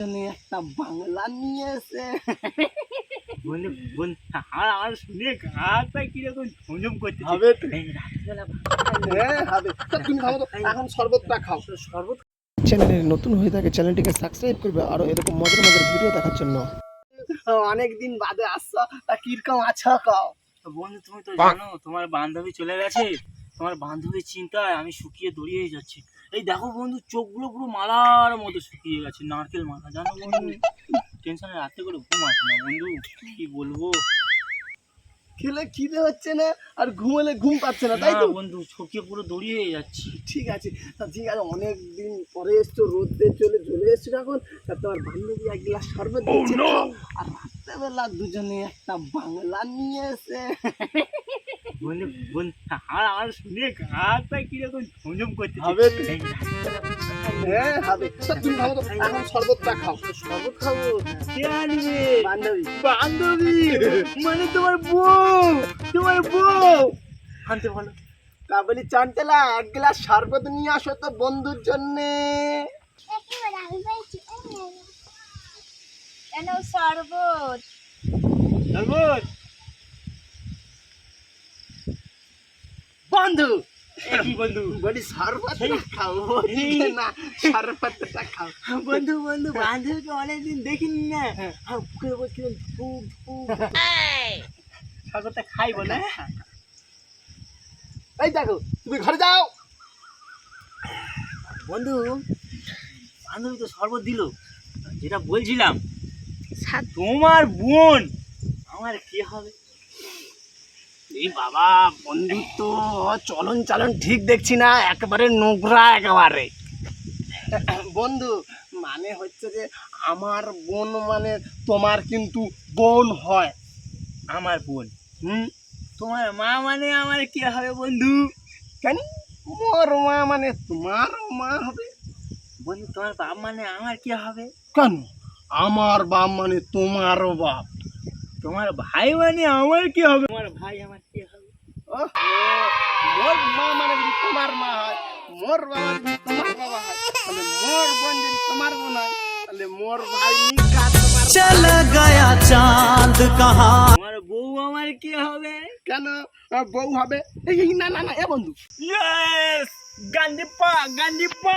জন্য একটা বাংলা নিয়ে এসে। বন্ধু বন্ধু আর শুনে গাটা কীরকম ঝমঝম করতে হবে হ্যাঁ হবে। তুমি খাও তো। এখন শরবতটা খাও। শরবত চ্যানেলে নতুন হয়ে থাকে চ্যানেলটিকে সাবস্ক্রাইব করবে আরও এরকম মজার মজার ভিডিও দেখার জন্য। অনেক দিন বাদে আসছো তা কীরকম আছো কাও? বন্ধু তুমি তো জানো তোমার বান্ধবী চলে গেছে। তোমার বান্ধবীর চিন্তায় আমি শুকিয়ে দড়িয়ে যাচ্ছি। এই দেখো বন্ধু চোখগুলো পুরো মালার মতো শুকিয়ে গেছে নারকেল মালা জানো বন্ধু? টেনশনে রাতে করে ঘুম আসে না বন্ধু কি বলব? খেলে খিদে হচ্ছে না আর ঘুমালে ঘুম পাচ্ছে না তাই না তো? বন্ধু শুকিয়ে পুরো দড়িয়ে যাচ্ছি। ঠিক আছে তা ঠিক আছে অনেক দিন পরে এসছো রোদে চলে চলে এসছো এখন তা তোমার বান্ধবী এক গ্লাস শরবত দিচ্ছে খাও। আর রাত্রেবেলা দুজনে একটা বাংলা নিয়ে এসে বন্ধু বন্ধু আর আমার শুনে গাটা কীরকম ঝমঝম করতে হবে তো। হ্যাঁ হবে। তুমি খাও তো এখন শরবতটা খাও শরবত খাব? কে আনবে? বান্ধবী। বান্ধবী? মানে তোমার বউ? তোমার বউ? আনতে বলো। তা বলি চঞ্চলা এক গ্লাস শরবত নিয়ে আসো তো বন্ধুর জন্যে। কেন শরবত? শরবত? বন্ধু? কি বন্ধু? বলি শরবতটা খাও ওদিকে না শরবতটা খাও। বন্ধু বন্ধু বান্ধবীকে অনেকদিন দেখিনি না। শরবতটা খাই বলে। এই দেখো তুমি ঘরে যাও। বন্ধু বান্ধবী তো শরবত দিল। যেটা বলছিলাম তোমার বোন আমার কি হবে? এই বাবা বন্ধুত্ব চলন চালন ঠিক দেখছি না একেবারে নোংরা একেবারে। বন্ধু মানে হচ্ছে যে আমার বোন মানে তোমার কিন্তু বোন হয়। আমার বোন? হুম? তোমার মা মানে আমার কি হবে বন্ধু? কেন? মোর মা মানে তোমার মা হবে? বন্ধু তোমার বাপ মানে আমার কি হবে? কেন? আমার বাপ মানে তোমারও বাপ। তোমার ভাই মানে আমার কি হবে? তোমার ভাই আমার কি হবে? মোর মা মানে যদি তোমার মা হয় মোর বাবা যদি তোমার বাবা হয় তাহলে মোর বোন যদি তোমার বোন হয় তাহলে মোর ভাই নিকা তোমার চল গয়া চাঁদ কাহা। তোমার বউ আমার কি হবে? কেন? বউ হবে? এই না না না এ বন্ধু। ইয়েস গান্ডিপা গান্ডিপা